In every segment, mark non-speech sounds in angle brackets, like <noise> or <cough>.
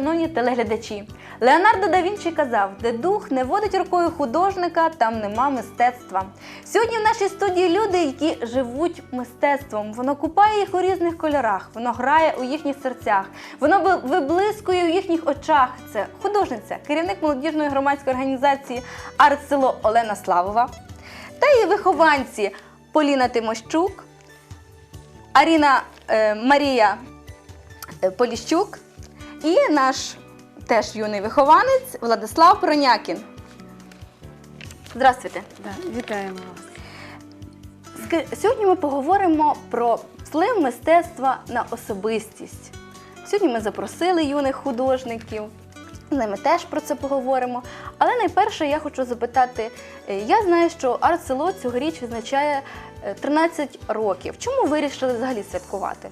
шановні телеглядачі. Леонардо да Вінчі казав, де дух не водить рукою художника, там нема мистецтва. Сьогодні в нашій студії люди, які живуть мистецтвом. Воно купає їх у різних кольорах, воно грає у їхніх серцях, воно виблискує у їхніх очах. Це художниця, керівник молодіжної громадської організації Артсело Олена Славова та її вихованці Поліна Тимощук, Аріна е, Марія е, Поліщук і наш теж юний вихованець Владислав Пронякін. Здравствуйте. Да, вітаємо вас. Сьогодні ми поговоримо про вплив мистецтва на особистість. Сьогодні ми запросили юних художників. З ними теж про це поговоримо. Але найперше я хочу запитати: е, я знаю, що арт-село цьогоріч відзначає е, 13 років. Чому вирішили взагалі святкувати?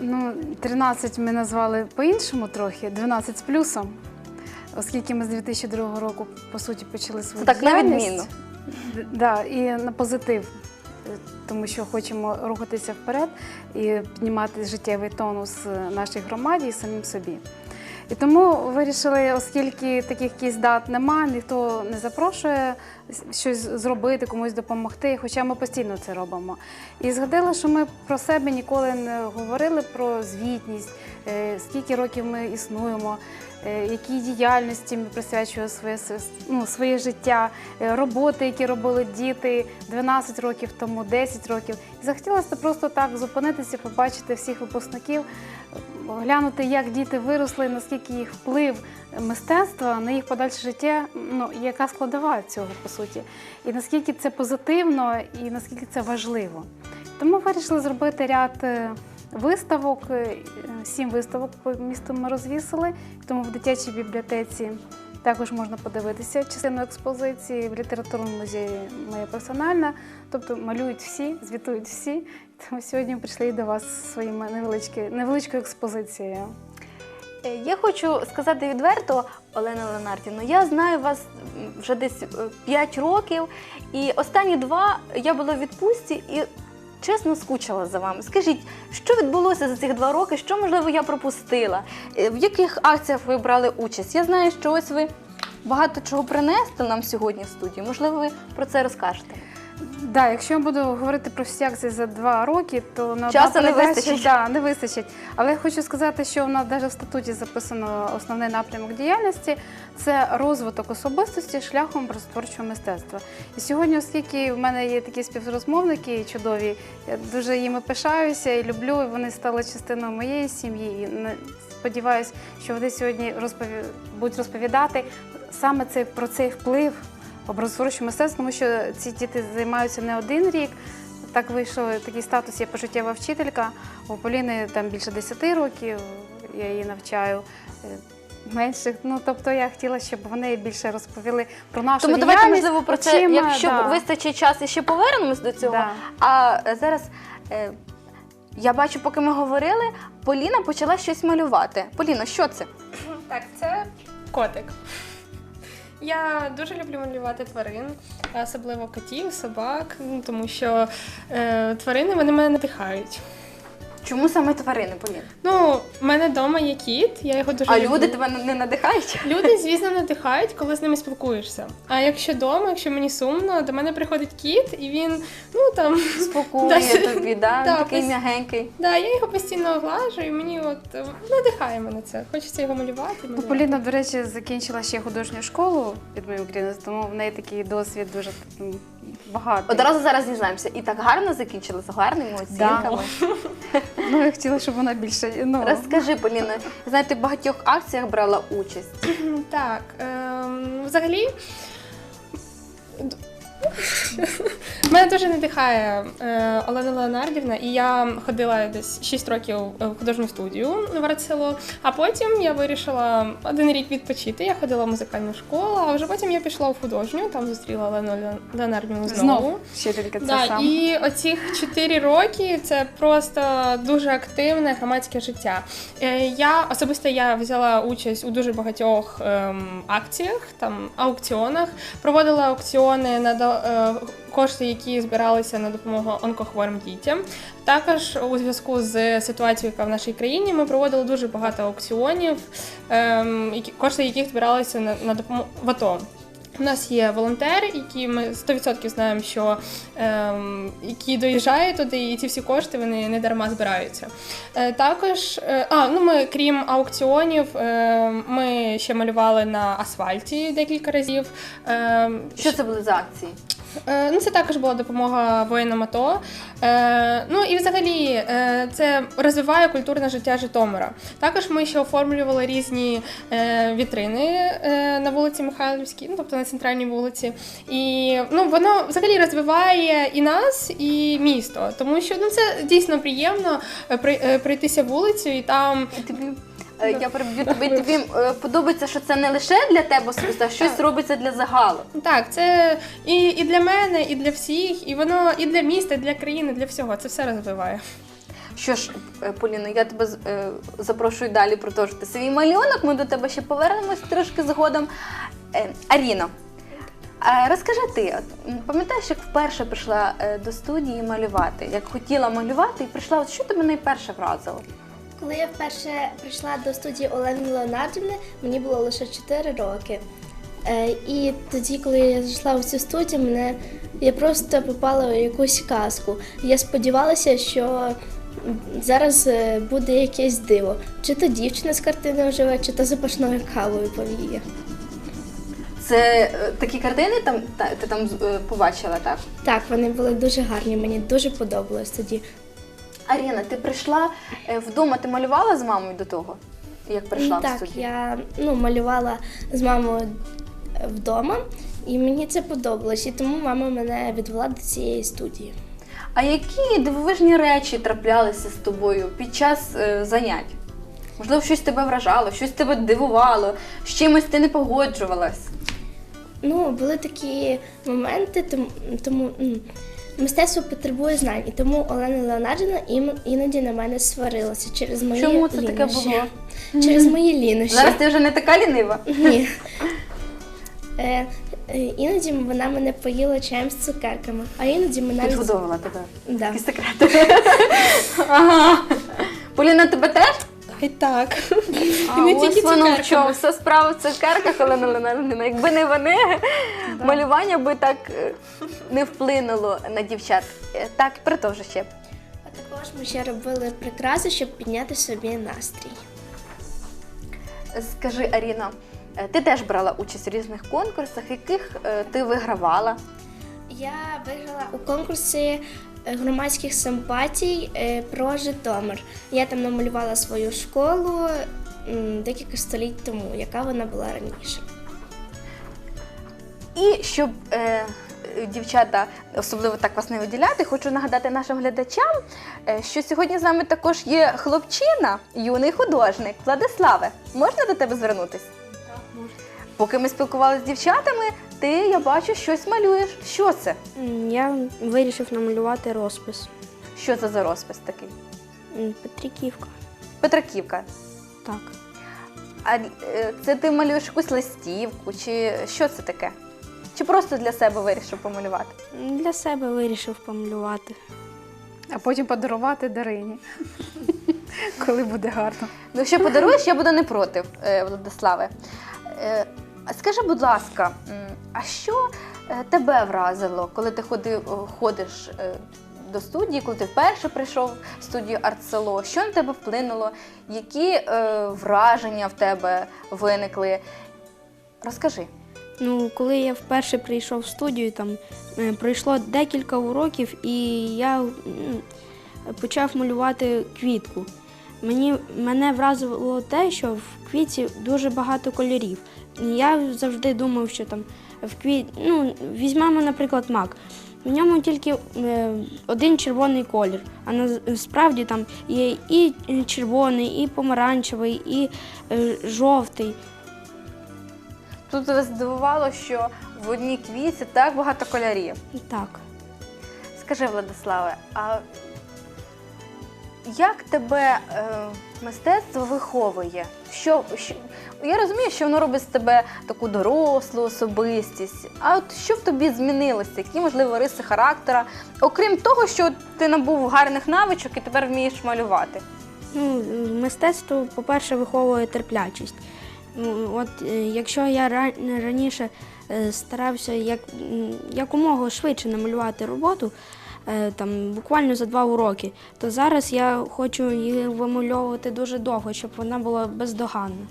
Ну, 13 ми назвали по-іншому трохи, 12 з плюсом, оскільки ми з 2002 року, по суті, почали свою Це так на діяльність. відмінно. Д- Да, і на позитив, е, тому що хочемо рухатися вперед і піднімати життєвий тонус е, нашій громаді і самим собі. І тому вирішили, оскільки таких якісь дат нема, ніхто не запрошує щось зробити, комусь допомогти, хоча ми постійно це робимо. І згадала, що ми про себе ніколи не говорили про звітність, е, скільки років ми існуємо, якій діяльності ми присвячуємо своє, ну, своє життя, е, роботи, які робили діти 12 років тому, 10 років. І захотілося просто так зупинитися, побачити всіх випускників, е, глянути, як діти виросли, наскільки їх вплив мистецтва на їх подальше життя, ну яка складова цього по суті, і наскільки це позитивно, і наскільки це важливо. Тому вирішили зробити ряд е, виставок. е, Сім виставок по місту ми розвісили. Тому в дитячій бібліотеці також можна подивитися частину експозиції. В літературному музеї моя персональна. Тобто малюють всі, звітують всі. Тому сьогодні прийшли до вас своєю невеличкою, невеличкою експозицією. Е, Я хочу сказати відверто, Олена Леонардівна, я знаю вас вже десь 5 років, і останні два я була в відпустці і чесно скучила за вами. Скажіть, що відбулося за цих два роки? Що можливо я пропустила? Е, В яких акціях ви брали участь? Я знаю, що ось ви багато чого принесли нам сьогодні в студії. Можливо, ви про це розкажете. Да, якщо я буду говорити про всі акції за два роки, то на Часу не вистачить. Да, не вистачить. Але я хочу сказати, що в нас навіть в статуті записано основний напрямок діяльності це розвиток особистості шляхом образотворчого мистецтва. І сьогодні, оскільки в мене є такі співрозмовники чудові, я дуже їми пишаюся і люблю. І вони стали частиною моєї сім'ї. І не- сподіваюся, що вони сьогодні розпові... будуть розповідати саме цей про цей вплив образотворчого мистецтва, тому що ці діти займаються не один рік. Так вийшов такий статус, я пожиттєва вчителька. У Поліни там більше 10 років, я її навчаю. е, Менших, ну тобто я хотіла, щоб вони більше розповіли про нашу Тому давайте, можливо, про це, очима, якщо да. вистачить час, і ще повернемось до цього. Да. А е, зараз е, я бачу, поки ми говорили, Поліна почала щось малювати. Поліна, що це? Так, це котик. Я дуже люблю малювати тварин, особливо котів, собак, ну, тому що е, тварини вони мене надихають. Чому саме тварини, Поліна? Ну, в мене вдома є кіт, я його дуже А люблю. люди тебе не надихають? Люди, звісно, надихають, коли з ними спілкуєшся. А якщо вдома, якщо мені сумно, до мене приходить кіт, і він, ну там, Спокоює <laughs> Да. тобі, да? Да, такий пос- м'ягенький. да, я його постійно оглажу, і мені от е, надихає мене це. Хочеться його малювати. Ну, малювати. Поліна, до речі, закінчила ще художню школу від моєї України, тому в неї такий досвід дуже м, багатий. Одразу зараз дізнаємося. І так гарно закінчили з гарними оцінками. <laughs> <laughs> Ну, я хотіла, щоб вона більше. Ну, Розкажи, Поліна, знаєте, в багатьох акціях брала участь. Так, ем, взагалі. Мене дуже надихає е, Олена Леонардівна, і я ходила десь 6 років в художню студію в Арцело, а потім я вирішила один рік відпочити. Я ходила в музикальну школу, а вже потім я пішла в художню, там зустріла Олену Леонардівну знову. знову ще тільки це Да, саме. і оцих 4 роки це просто дуже активне громадське життя. Е, Я особисто я взяла участь у дуже багатьох ем, акціях, там аукціонах, проводила аукціони на, е, кошти, які збиралися на допомогу онкохворим дітям. Також у зв'язку з ситуацією, яка в нашій країні, ми проводили дуже багато аукціонів, ем, кошти яких збиралися на, допомогу в АТО. У нас є волонтери, які ми 100% знаємо, що ем, які доїжджають туди, і ці всі кошти вони не дарма збираються. Е, також, е, а ну ми крім аукціонів, е, ми ще малювали на асфальті декілька разів. Е, Що це були за акції? Е, Ну, це також була допомога воїнам АТО. Е, ну і взагалі е, це розвиває культурне життя Житомира. Також ми ще оформлювали різні вітрини на вулиці Михайлівській, ну тобто на центральній вулиці. І ну, воно взагалі розвиває і нас, і місто. Тому що ну, це дійсно приємно при- пройтися вулицю і там е, я переб'ю тобі. Тобі е, подобається, що це не лише для тебе особисто, а щось робиться для загалу. так, це і, і для мене, і для всіх, і воно і для міста, і для країни, для всього. Це все розвиває. Що ж, е, Поліно, я тебе з- е, запрошую далі продовжити свій малюнок. Ми до тебе ще повернемось трошки згодом. Е, Аріно, розкажи ти, от, м, пам'ятаєш, як вперше прийшла е, до студії малювати? Як хотіла малювати і прийшла, от що тебе найперше вразило? Коли я вперше прийшла до студії Олени Леонардівни, мені було лише 4 роки. Е, І тоді, коли я зайшла в цю студію, мене я просто попала в якусь казку. Я сподівалася, що зараз е, буде якесь диво. Чи то дівчина з картини оживе, чи то запашною кавою повіє. Це е, такі картини там та, ти там побачила, так? Так, вони були дуже гарні, мені дуже подобалось тоді. Аріна, ти прийшла е, вдома, ти малювала з мамою до того, як прийшла в так, студію? я ну, малювала з мамою вдома, і мені це подобалось. І тому мама мене відвела до цієї студії. А які дивовижні речі траплялися з тобою під час е, занять? Можливо, щось тебе вражало, щось тебе дивувало, з чимось ти не погоджувалась. Ну, були такі моменти, тому, тому м, мистецтво потребує знань, і тому Олена Леонардівна іноді на мене сварилася через мої Чому це таке було? Через мої лінощі. Зараз ти вже не така лінива. Ні. Е, е, іноді вона мене поїла чаєм з цукерками, а іноді мене. Підгодовувала тебе. Да. Такі секрети. <laughs> ага. Поліна, тебе теж? І так. А, І не ось тільки воно в чому. Все справа в цукерках, Олена Леонардівна. Якби не вони, малювання би так е, не вплинуло на дівчат. Е, Так, продовжуй ще. А також ми ще робили прикраси, щоб підняти собі настрій. Скажи, Аріно, е, ти теж брала участь у різних конкурсах, яких е, ти вигравала? Я виграла у конкурсі громадських симпатій е, про Житомир. Я там намалювала свою школу декілька століть тому, яка вона була раніше. І щоб е, е, дівчата особливо так вас не виділяти, хочу нагадати нашим глядачам, е, що сьогодні з нами також є хлопчина, юний художник Владиславе. Можна до тебе звернутися? Поки ми спілкувалися з дівчатами, ти я бачу щось малюєш. Що це? М, Я вирішив намалювати розпис. Що це за розпис такий? М, Петриківка. Петраківка. Так. А е, це ти малюєш якусь листівку, чи що це таке? Чи просто для себе вирішив помалювати? М, Для себе вирішив помалювати. А потім подарувати Дарині, <laughs> коли буде гарно. Ну, якщо подаруєш, я буду не проти, е, Владиславе. Е, Скажи, будь ласка, а що е, тебе вразило, коли ти ходив, ходиш е, до студії, коли ти вперше прийшов в студію Артсело? Що на тебе вплинуло? Які е, враження в тебе виникли? Розкажи. Ну, коли я вперше прийшов в студію, там е, пройшло декілька уроків, і я почав малювати квітку. Мені мене вразило те, що в квітці дуже багато кольорів. Я завжди думав, що там в квіт... ну, візьмемо, наприклад, мак. В ньому тільки е, один червоний колір, а насправді там є і червоний, і помаранчевий, і е, жовтий. Тут тебе здивувало, що в одній квітці так багато кольорів. Так. Скажи, Владиславе, а як тебе е, мистецтво виховує. Що, що я розумію, що воно робить з тебе таку дорослу особистість. А от що в тобі змінилося? Які можливо риси характера, окрім того, що ти набув гарних навичок і тепер вмієш малювати? Ну, мистецтво, по-перше, виховує терплячість. Ну, От е, якщо я ра- раніше е, старався як, якомога швидше намалювати роботу, там, буквально за два уроки, то зараз я хочу її вимальовувати дуже довго, щоб вона була бездоганна.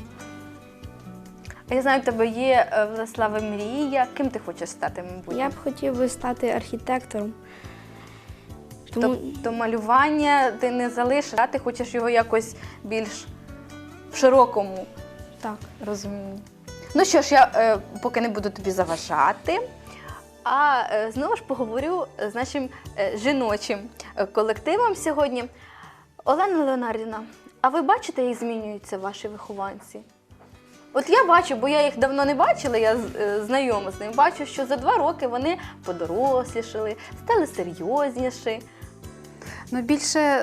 А я знаю, в тебе є е, Владислава мрія. Ким ти хочеш стати, мабуть? Я б хотів би стати архітектором. Тому Тобто малювання ти не залишиш, а ти хочеш його якось більш в широкому так. розумінні. Ну що ж, я е, поки не буду тобі заважати, а е, знову ж поговорю з нашим е, жіночим е, колективом сьогодні. Олена Леонардівна, а ви бачите, як змінюються ваші вихованці? От я бачу, бо я їх давно не бачила, я знайома з ними. Бачу, що за два роки вони подорослішали, стали серйозніші. Ну, більше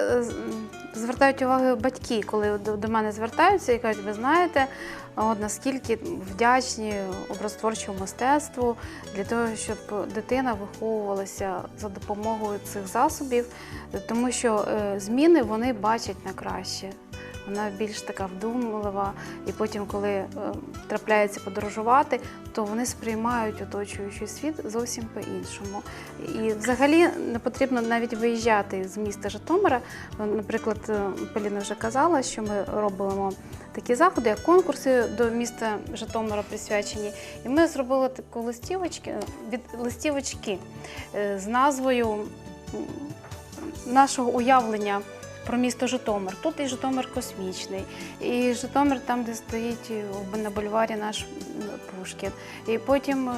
звертають увагу батьки, коли до мене звертаються і кажуть, ви знаєте, от наскільки вдячні образотворчому мистецтву для того, щоб дитина виховувалася за допомогою цих засобів, тому що е, зміни вони бачать на краще. Вона більш така вдумлива, і потім, коли е, трапляється подорожувати, то вони сприймають оточуючий світ зовсім по-іншому. І взагалі не потрібно навіть виїжджати з міста Житомира. Наприклад, е, Поліна вже казала, що ми робимо такі заходи, як конкурси до міста Житомира присвячені. І ми зробили таку листівочки від листівочки е, з назвою нашого уявлення. Про місто Житомир. Тут і Житомир космічний, і Житомир там, де стоїть е, на бульварі наш Пушкін. І потім е,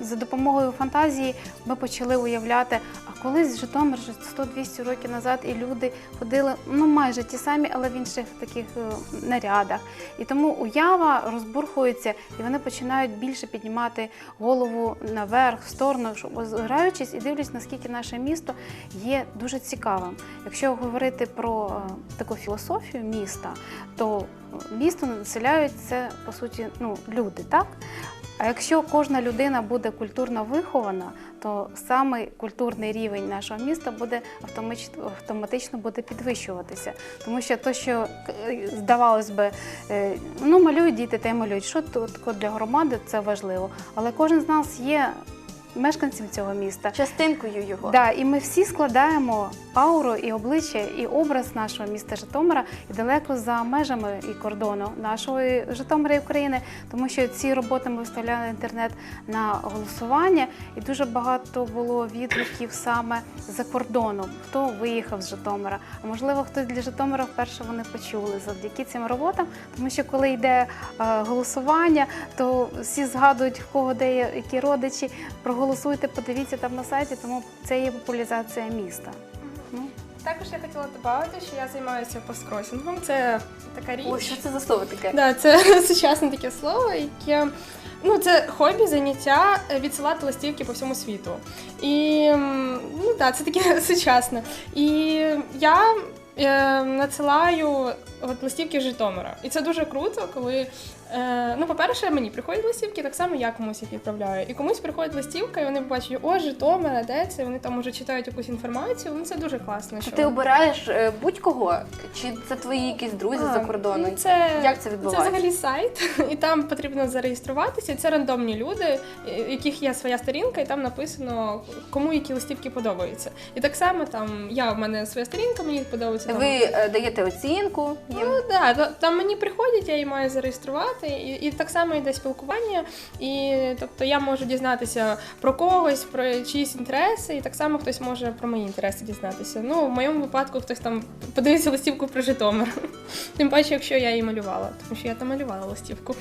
за допомогою фантазії ми почали уявляти, а колись Житомир 100-200 років назад, і люди ходили ну майже ті самі, але в інших таких е, нарядах. І тому уява розбурхується, і вони починають більше піднімати голову наверх, в сторону, озираючись і дивлячись, наскільки наше місто є дуже цікавим. Якщо говорити про е, таку філософію міста, то е, місто населяють це по суті ну, люди, так? А якщо кожна людина буде культурно вихована, то саме культурний рівень нашого міста буде автоматично, буде підвищуватися. Тому що то, що е, здавалось би, е, ну малюють діти, та малюють. Що тут для громади це важливо. Але кожен з нас є мешканцем цього міста. Частинкою його. Да, і ми всі складаємо ауру і обличчя, і образ нашого міста Житомира і далеко за межами і кордону нашої Житомира і України, тому що ці роботи ми виставляли в інтернет на голосування, і дуже багато було відгуків саме за кордоном, хто виїхав з Житомира. А можливо, хтось для Житомира вперше вони почули завдяки цим роботам, тому що коли йде е, голосування, то всі згадують в кого де є які родичі. Проголосуйте, подивіться там на сайті, тому це є популяризація міста. Ну, Також я хотіла додати, що я займаюся посткросінгом. Це така річ. Ой, що це за слово таке? Да, це <laughs> сучасне таке слово, яке ну це хобі, заняття е, відсилати листівки по всьому світу. І ну так, це таке <laughs> сучасне. І я е, надсилаю от, листівки з Житомира. І це дуже круто, коли. Е, ну, по-перше, мені приходять листівки, так само я комусь їх відправляю. І комусь приходить листівка, і вони бачать, о, Житомира, де це? Вони там уже читають якусь інформацію. Ну це дуже класно. Що... Ти обираєш е, будь-кого? Чи це твої якісь друзі А, за кордону? ну, Це, Як це відбувається? Це взагалі сайт, <laughs> і там потрібно зареєструватися. Це рандомні люди, у яких є своя сторінка, і там написано, кому які листівки подобаються. І так само там я в мене своя сторінка, мені подобається. там- Ви е, даєте оцінку їм? Ну да, та- там мені приходять, я її маю зареєструвати, і, і так само йде спілкування. І тобто я можу дізнатися про когось, про чиїсь інтереси, і так само хтось може про мої інтереси дізнатися. Ну, в моєму випадку хтось там подивиться листівку про Житомир. <laughs> Тим паче, якщо я її малювала, тому що я там малювала листівку.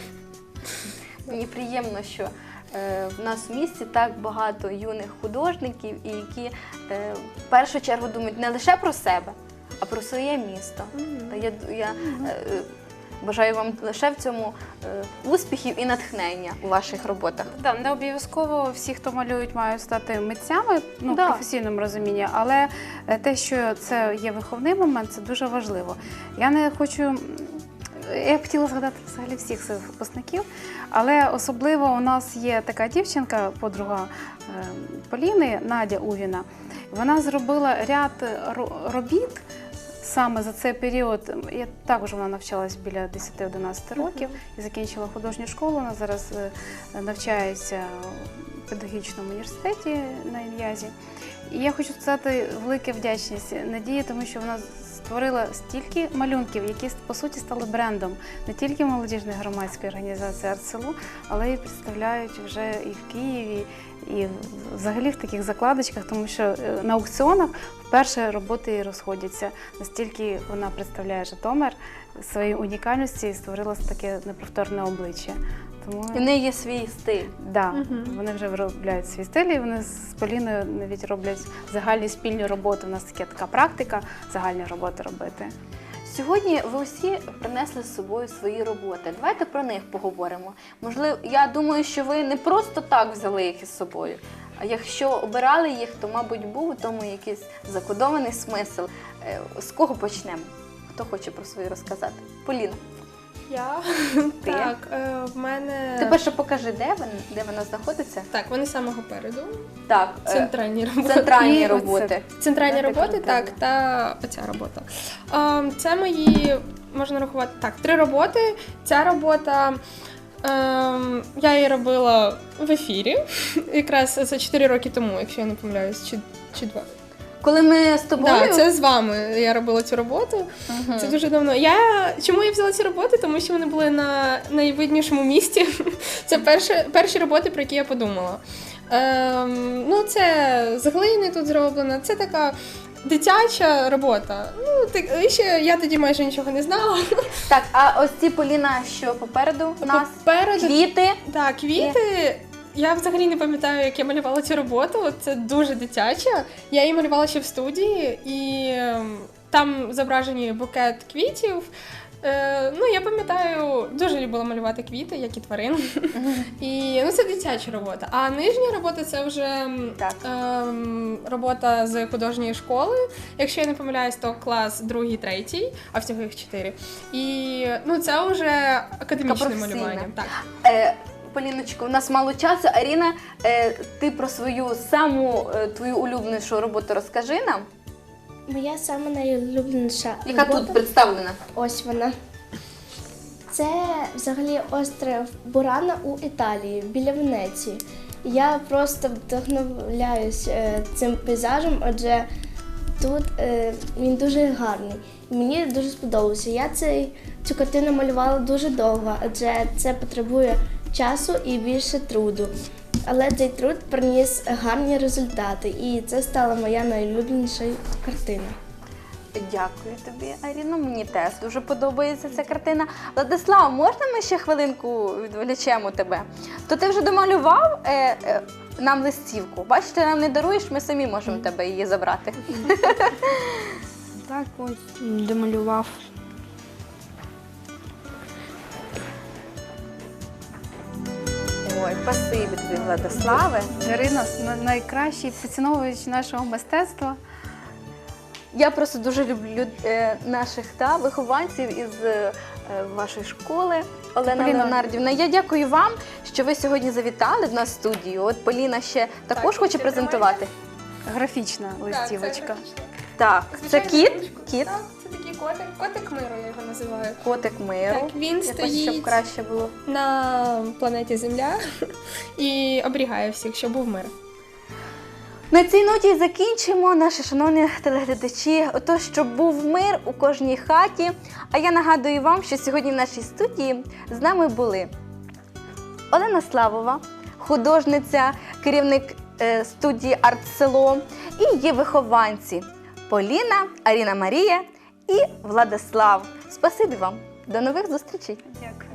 Мені приємно, що е, в нас в місті так багато юних художників, і які е, в першу чергу думають не лише про себе, а про своє місто. Та я, я, е, Бажаю вам лише в цьому е, успіхів і натхнення у ваших роботах. Да, не обов'язково всі, хто малюють, мають стати митцями ну, Да. в професійному розумінні, але е, те, що це є виховний момент, це дуже важливо. Я не хочу. Я б хотіла згадати взагалі всіх своїх випускників, але особливо у нас є така дівчинка, подруга е, Поліни, Надя Увіна. Вона зробила ряд робіт саме за цей період. Я також вона навчалась біля 10-11 років і закінчила художню школу. Вона зараз е, навчається в педагогічному університеті на Ін'язі. І я хочу сказати велика вдячність Надії, тому що вона створила стільки малюнків, які по суті стали брендом не тільки молодіжної громадської організації «Артселу», але й представляють вже і в Києві, і взагалі в таких закладочках, тому що е, на аукціонах вперше роботи і розходяться. Настільки вона представляє Житомир своєю унікальності і створила таке неповторне обличчя. Тому І в неї є свій стиль. Да, угу. вони вже виробляють свій стиль, і вони з Поліною навіть роблять загальні спільні роботи. У нас така така практика загальні роботи робити. Сьогодні ви усі принесли з собою свої роботи. Давайте про них поговоримо. Можливо, я думаю, що ви не просто так взяли їх із собою. А якщо обирали їх, то, мабуть, був у тому якийсь закодований смисл. Е, З кого почнемо? Хто хоче про свої розказати? Поліна, Я Ти? так, е, в мене ти перше покажи, де вона, де вона знаходиться. так, вони з самого переду. Так, е, Центральні роботи. центральні роботи. Центральні Да, роботи, так, та оця робота. А, Це мої, можна рахувати, так, три роботи. Ця робота. ем, я її робила в ефірі, якраз за 4 роки тому, якщо я не помиляюсь, чи, чи 2. Коли ми з тобою. Так, це з вами я робила цю роботу. Мгм. Це дуже давно. Я чому я взяла ці роботи? Тому що вони були на найвиднішому місці. <laughs> Це перші, перші роботи, про які я подумала. Ем, ну, це з глини тут зроблено. Це така дитяча робота. Ну, так, ще я тоді майже нічого не знала. Так, а ось ці Поліна, що попереду у нас Попереду квіти. Так, квіти. Я взагалі не пам'ятаю, як я малювала цю роботу. Це дуже дитяча. Я її малювала ще в студії, і ем, там зображені букет квітів. Е, ну, я пам'ятаю, дуже любила малювати квіти, як і тварин. І ну, це дитяча робота. А нижня робота це вже ем, Так. ем, робота з художньої школи. Якщо я не помиляюсь, то клас другий, третій, а всього їх чотири. І ну, це вже академічне малювання. Так. Поліночко, у нас мало часу. Аріна, е, ти про свою саму е, твою улюбленішу роботу розкажи нам, Моя саме найулюбленіша яка робота. тут представлена. Ось вона. Це взагалі остров Бурана у Італії, біля Венеції. Я просто вдохновляюсь е, цим пейзажем, адже тут е, він дуже гарний. Мені дуже сподобався. Я цей, цю картину малювала дуже довго, адже це потребує часу і більше труду. Але цей труд приніс гарні результати, і це стала моя найулюбленіша картина. Дякую тобі, Аріно. Мені теж дуже подобається ця картина. Владислав, можна ми ще хвилинку відволічемо тебе? То ти вже домалював е, е, нам листівку. Бачите, нам не даруєш, ми самі можемо тебе її забрати. <laughs> Так, ось домалював. Ой, спасибі тобі, Владиславе. Ірина найкращий поціновувач нашого мистецтва. Я просто дуже люблю е, наших та, вихованців із е, вашої школи. Олена Поліна. Леонардівна, я дякую вам, що ви сьогодні завітали в нас в студію. От Поліна ще також Так, хоче презентувати. Графічна листівочка. Так, це кіт, кіт, котик, котик миру, я його називаю. котик миру. Так, він Якось, щоб краще було. на планеті Земля і оберігає всіх, щоб був мир. На цій ноті закінчимо, наші шановні телеглядачі. Отож, щоб був мир у кожній хаті. А я нагадую вам, що сьогодні в нашій студії з нами були Олена Славова, художниця, керівник е, студії Артсело, і її вихованці Поліна, Аріна Марія і Владислав. Спасибі вам. До нових зустрічей! Дякую.